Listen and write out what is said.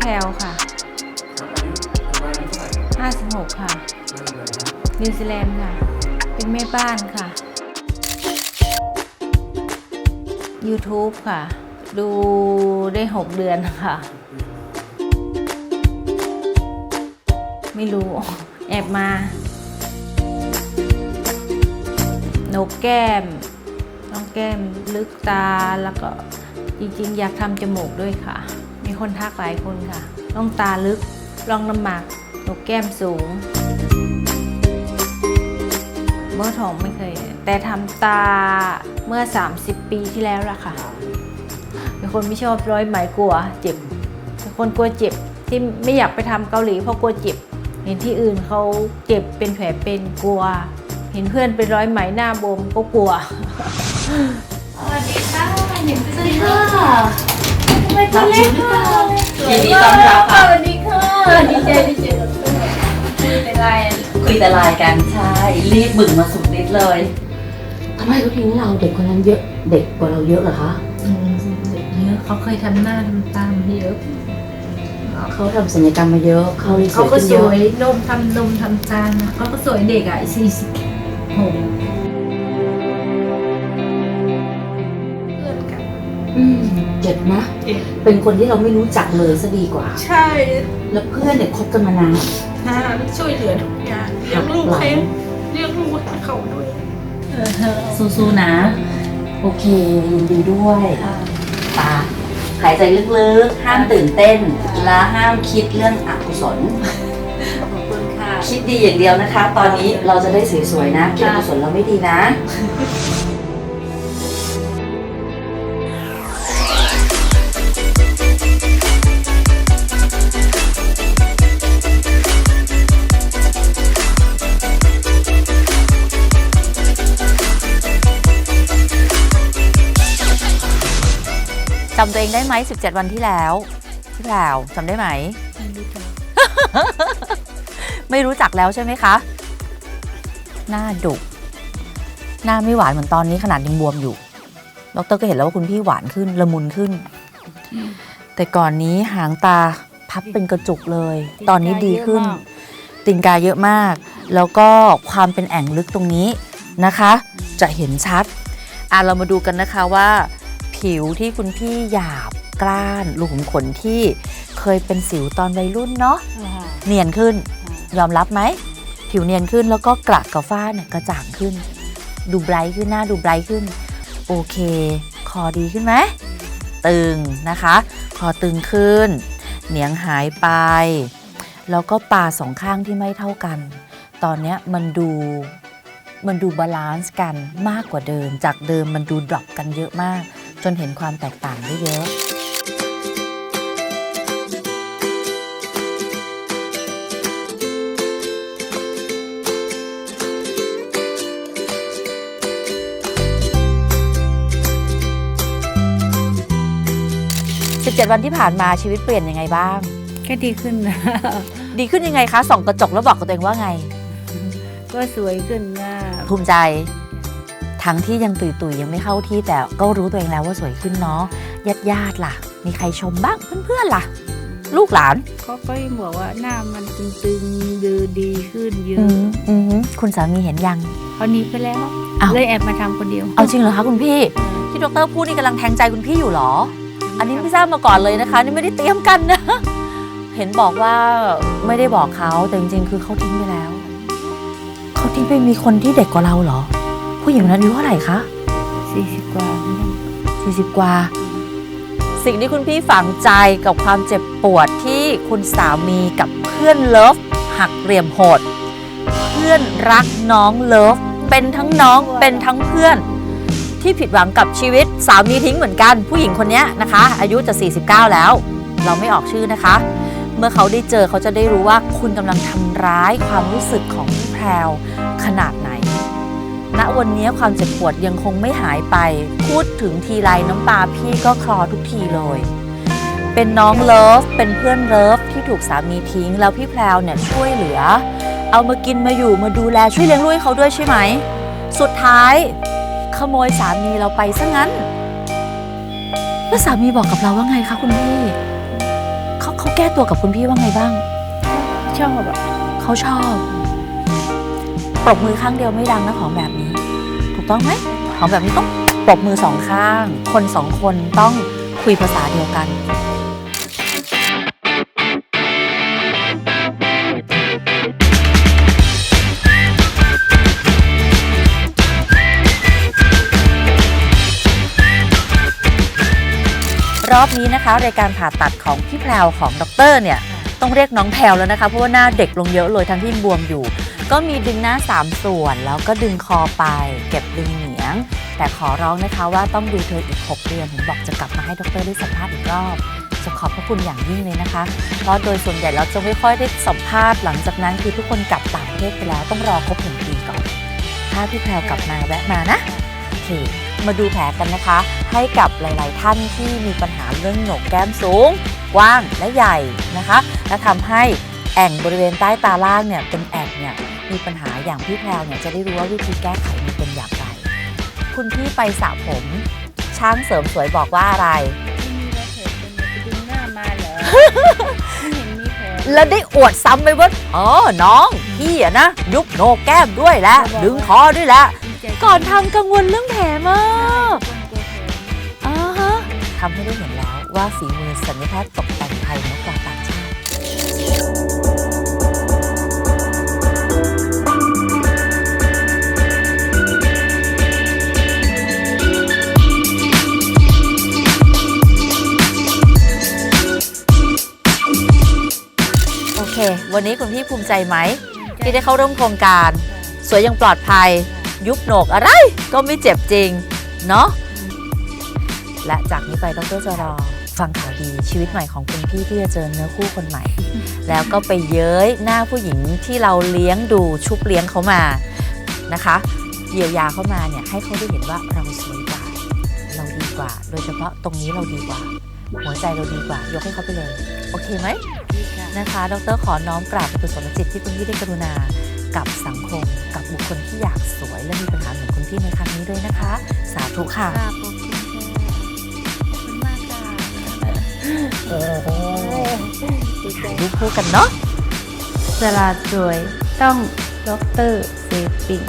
แพรวค่ะ 56 ค่ะ นิวซีแลนด์ค่ะ เป็นแม่บ้านค่ะ YouTube ค่ะ ดูได้ 6 เดือนค่ะ ไม่รู้ แอบมาหนกแก้มน้องแก้มลึกตาแล้วก็จริงๆ อยากทำจมูกด้วยค่ะ มีคนทักหลายคนค่ะต้องตาลึกร่องน้ำหมากหนกแก้มสูงเมื่อทองไม่เคย แต่ทำตาเมื่อ 30 ปีที่แล้วล่ะค่ะเป็นคนไม่ชอบร้อยไหมกลัวเจ็บเป็นคนกลัวเจ็บที่ไม่อยากไปทำเกาหลีเพราะกลัวเจ็บ เห็นที่อื่นเขาเจ็บเป็นแผลเป็นกลัว เห็นเพื่อนไปร้อยไหมหน้าบวมก็กลัวสวัสดีค่ะเห็นเป็นสีค่ะ ไมตัวเล็กค่ะยินดีต้อนรับค่ะ สวัสดีค่ะดีใจดีใจคุยแต่ไลน์คุยแต่ไลน์กันใช่รีบบึ่งมาสุดฤทธิ์เลยทำไมเขาทิ้งเราเด็กคนนั้นเยอะเด็กกว่าเราเยอะเหรอคะเยอะเขาเคยทำหน้าทำตามเยอะเขาทำศัลยกรรมมาเยอะเขาเลยสเขาวยก็ขึ้นสเยอะวยนมทำนมทำตานะเขาก็สวยเด็กอะสี่สิบหก นะเจ็บเป็นคนที่เราไม่รู้จักเลยซะดีกว่า ใช่แล้วเพื่อนเนี่ยคบกันมานานนะช่วยเหลือทุกอย่างเลี้ยงลูกเขาเลี้ยงลูกให้เขาด้วยสู้ๆนะ โอเคยินดีด้วยตาหายใจลึกๆ ห้ามตื่นเต้น และห้ามคิดเรื่องอกุศล ขอบคุณค่ะ คิดดีอย่างเดียวนะคะ ตอนนี้เราจะได้สวยๆนะคิดอกุศลเราไม่ดีนะ จำตัวเองได้ไหม 17 วันที่แล้วพี่แพรวจำได้ไหมไม่รู้จักแล้วใช่ไหมคะ หน้าดุ หน้าไม่หวานเหมือนตอนนี้ขนาดยังบวมอยู่ ดรก็เห็นแล้วว่าคุณพี่หวานขึ้นละมุนขึ้น แต่ก่อนนี้หางตาพับเป็นกระจุกเลย ตอนนี้ดีขึ้น ตินกาเยอะมาก แล้วก็ความเป็นแอ่งลึกตรงนี้นะคะ จะเห็นชัด อะเรามาดูกันนะคะว่า ผิวที่คุณพี่หยาบกร้านรูขุมขนที่เคยเป็นสิวตอนวัยรุ่นเนาะเนียนขึ้น ยอมรับไหม ผิวเนียนขึ้นแล้วก็กระกับฝ้าเนี่ยกระจ่างขึ้น ดูไบรท์ขึ้นหน้าดูไบรท์ขึ้น โอเค คอดีขึ้นไหมตึงนะคะ คอตึงขึ้น เหนียงหายไป แล้วก็ปลาสองข้างที่ไม่เท่ากัน ตอนเนี้ยมันดูมันดูบาลานซ์กันมากกว่าเดิม จากเดิมมันดูดรอปกันเยอะมาก จนเห็นความแตกต่างได้เยอะ 17 วันที่ผ่านมาชีวิตเปลี่ยนยังไงบ้าง ก็ดีขึ้นนะ ดีขึ้นยังไงคะส่องกระจกแล้วบอกกับตัวเองว่าไง ก็สวยขึ้นนะภูมิใจ ทั้งที่ยังตุยตุยๆยังไม่เข้าที่แต่ก็รู้ตัวเองแล้วว่าสวยขึ้นเนาะญาติญาติๆล่ะ มีใครชมบ้างเพื่อนๆล่ะ ลูกหลานเขาก็ยังบอกว่าหน้ามันตึงๆดูดีขึ้นเยอือะมอืมคุณสามีเห็นยังเขาหนีไปแล้วอ้าวเลยแอบมาทำคนเดียวเอาจริงเหรอคะคุณพี่ที่ดรพูดนี่กำลังแทงใจคุณพี่อยู่เหรอ อันนี้ไม่ทราบมาก่อนเลยนะคะ นี่ไม่ได้เตรียมกันนะ เห็นบอกว่าไม่ได้บอกเขาแต่จริงๆ คือเขาทิ้งไปแล้ว เขาทิ้งไปมีคนที่เด็กกว่าเราเหรอ ผู้หญิงคนนั้นอายุเท่าไหร่คะสี่สิบกว่าเหมือนกัน40กว่า สิ่งที่คุณพี่ฝังใจกับความเจ็บปวดที่คุณสามีกับเพื่อนเลิฟหักเหลี่ยมโหด เพื่อนรักน้องเลิฟเป็นทั้งน้องเป็นทั้งเพื่อน ที่ผิดหวังกับชีวิตสามีทิ้งเหมือนกัน ผู้หญิงคนนี้นะคะ อายุจะ 49 แล้ว เราไม่ออกชื่อนะคะ เมื่อเขาได้เจอเขาจะได้รู้ว่าคุณกำลังทำร้ายความรู้สึกของพี่แพรวขนาดไหน ณวันนี้ความเจ็บปวดยังคงไม่หายไป พูดถึงทีไรน้ำตาพี่ก็คลอทุกทีเลย เป็นน้องเลิฟ เป็นเพื่อนเลิฟที่ถูกสามีทิ้ง แล้วพี่แพรวเนี่ยช่วยเหลือ เอามากินมาอยู่มาดูแลช่วยเลี้ยงลูกให้เขาด้วยใช่ไหม สุดท้าย ขโมยสามีเราไปซะงั้น แล้วสามีบอกกับเราว่าไงคะคุณพี่เขาเขาแก้ตัวกับคุณพี่ว่าไงบ้าง ชอบอะเขาชอบ ปรบมือข้างเดียวไม่ดังนะของแบบนี้ ถูกต้องไหมของแบบนี้ต้องปรบมือสองข้าง คนสองคนต้องคุยภาษาเดียวกันรอบนี้นะคะรายการผ่าตัดของพี่แพรวของด็อกเตอร์เนี่ยต้องเรียกน้องแพรวแล้วนะคะเพราะว่าหน้าเด็กลงเยอะเลยทั้งที่บวมอยู่ ก็มีดึงหน้า 3 ส่วน แล้วก็ดึงคอไป เก็บดึงเหนียง แต่ขอร้องนะคะว่าต้องดูเธออีก 6 เดือนถึงบอกจะกลับมาให้ดรได้สัมภาษณ์อีกรอบจะขอบพระคุณอย่างยิ่งเลยนะคะ เพราะโดยส่วนใหญ่เราจะไม่ค่อยได้สัมภาษณ์หลังจากนั้นคือทุกคนกลับต่างประเทศไปแล้วต้องรอครบหนึ่งปีก่อน ถ้าพี่แพรวกลับมาแวะมานะโอเคมาดูแผลกันนะคะ ให้กับหลาย ๆ ท่านที่มีปัญหาเรื่องโหนกแก้มสูง กว้างและใหญ่นะคะ และทำให้แอ่งบริเวณใต้ตาล่างเนี่ยเป็นแอ่งเนี่ย มีปัญหาอย่างพี่แพรวเนี่ยจะได้รู้ว่าวิธีแก้ไขมันเป็นอย่างไร คุณพี่ไปสระผม ช่างเสริมสวยบอกว่าอะไรไม่มีแล้วเถิดเป็นไปดึงหน้ามาเหรอ ไม่เห็นมีแผลแล้วได้อวดซ้ำไปว่าอ๋อน้องพี่อะนะ ยุบโหนกแก้มด้วยแหละดึงคอด้วยแหละ ดีใจก่อนทำกังวลเรื่องแผลมากคนกลัวแผล อ่าฮะทำให้ได้เห็นแล้วว่าฝีมือสัญญแพทย์ตกแต่งไทยเหนือกว่าต่า วันนี้คุณพี่ภูมิใจไหม ที่ได้เข้าร่วมโครงการ สวยยังปลอดภัย ยุบโหนกอะไรก็ไม่เจ็บจริง เนาะและจากนี้ไปดรจะรอฟังข่าวดีชีวิตใหม่ของคุณพี่ที่จะเจอเนื้อคู่คนใหม่ แล้วก็ไปเย้ยหน้าผู้หญิงที่เราเลี้ยงดูชุบเลี้ยงเขามานะคะเยียวยาเขามาเนี่ยให้เขาได้เห็นว่าเราสวยกว่า เราดีกว่า โดยเฉพาะตรงนี้เราดีกว่า หัวใจเราดีกว่า ยกให้เขาไปเลย โอเคไหมดีค่ะนะคะ ดรขอน้อมกราบเป็นกุศลจิตที่คุณพี่ได้กรุณา กับสังคม กับบุคคลที่อยากสวยและมีปัญหาเหมือนคุณพี่ในครั้งนี้ด้วยนะคะ สาธุค่ะค่ะขอบคุณค่ะขอบคุณมากค่ะถ่ายรูปคู่กันเนาะสลาดสวยต้องด็อกเตอร์เซปิง